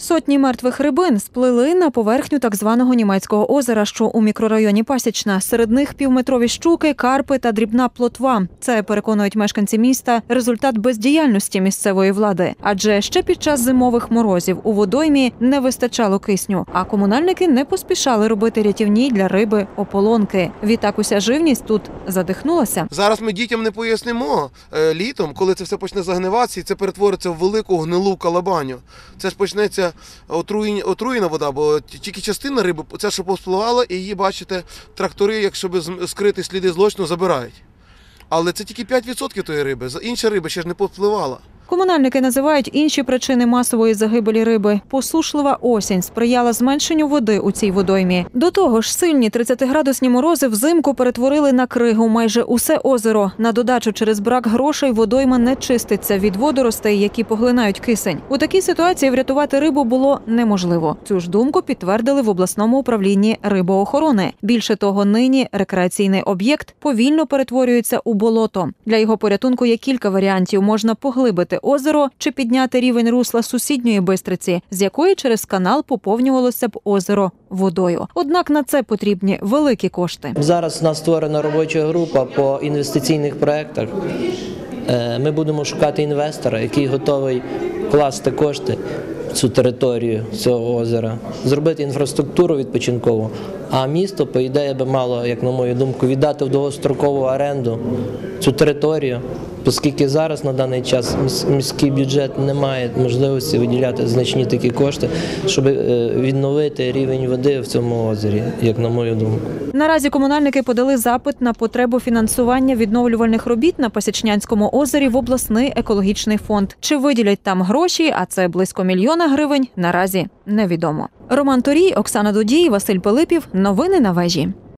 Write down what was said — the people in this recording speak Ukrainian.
Сотні мертвих рибин сплили на поверхню так званого німецького озера, що у мікрорайоні Пасічна. Серед них півметрові щуки, карпи та дрібна плотва. Це переконують мешканці міста результат бездіяльності місцевої влади. Адже ще під час зимових морозів у водоймі не вистачало кисню, а комунальники не поспішали робити рятівні для риби ополонки. Відтак уся живність тут задихнулася. Зараз ми дітям не пояснимо е, літом, коли це все почне загниватися, і це перетвориться в велику гнилу калабаню. Це ж почнеться отруєна вода, бо тільки частина риби, це що повспливала, і її, бачите, трактори, якщо скрити сліди злочину, забирають. Але це тільки 5% тої риби. Інша риба ще ж не повпливала. Комунальники називають інші причини масової загибелі риби. Посушлива осінь сприяла зменшенню води у цій водоймі. До того ж, сильні 30-градусні морози взимку перетворили на кригу майже усе озеро. На додачу через брак грошей водойма не чиститься від водоростей, які поглинають кисень. У такій ситуації врятувати рибу було неможливо. Цю ж думку підтвердили в обласному управлінні рибоохорони. Більше того, нині рекреаційний об'єкт повільно перетворюється у болото. Для його порятунку є кілька варіантів. Можна поглибити озеро чи підняти рівень русла сусідньої бистриці, з якої через канал поповнювалося б озеро водою. Однак на це потрібні великі кошти. Зараз у нас створена робоча група по інвестиційних проєктах. Е, Ми будемо шукати інвестора, який готовий вкласти кошти в цю територію цього озера, зробити інфраструктуру відпочинкову. А місто, по ідеї, би мало, як на мою думку, віддати в довгострокову оренду цю територію, оскільки зараз на даний час міський бюджет не має можливості виділяти значні такі кошти, щоб е, відновити рівень води в цьому озері, як на мою думку. Наразі комунальники подали запит на потребу фінансування відновлювальних робіт на Пасічнянському озері в обласний екологічний фонд. Чи виділять там гроші, а це близько мільйона гривень, наразі невідомо. Роман Торій, Оксана Дудій, Василь Пилипів. Новини на вежі.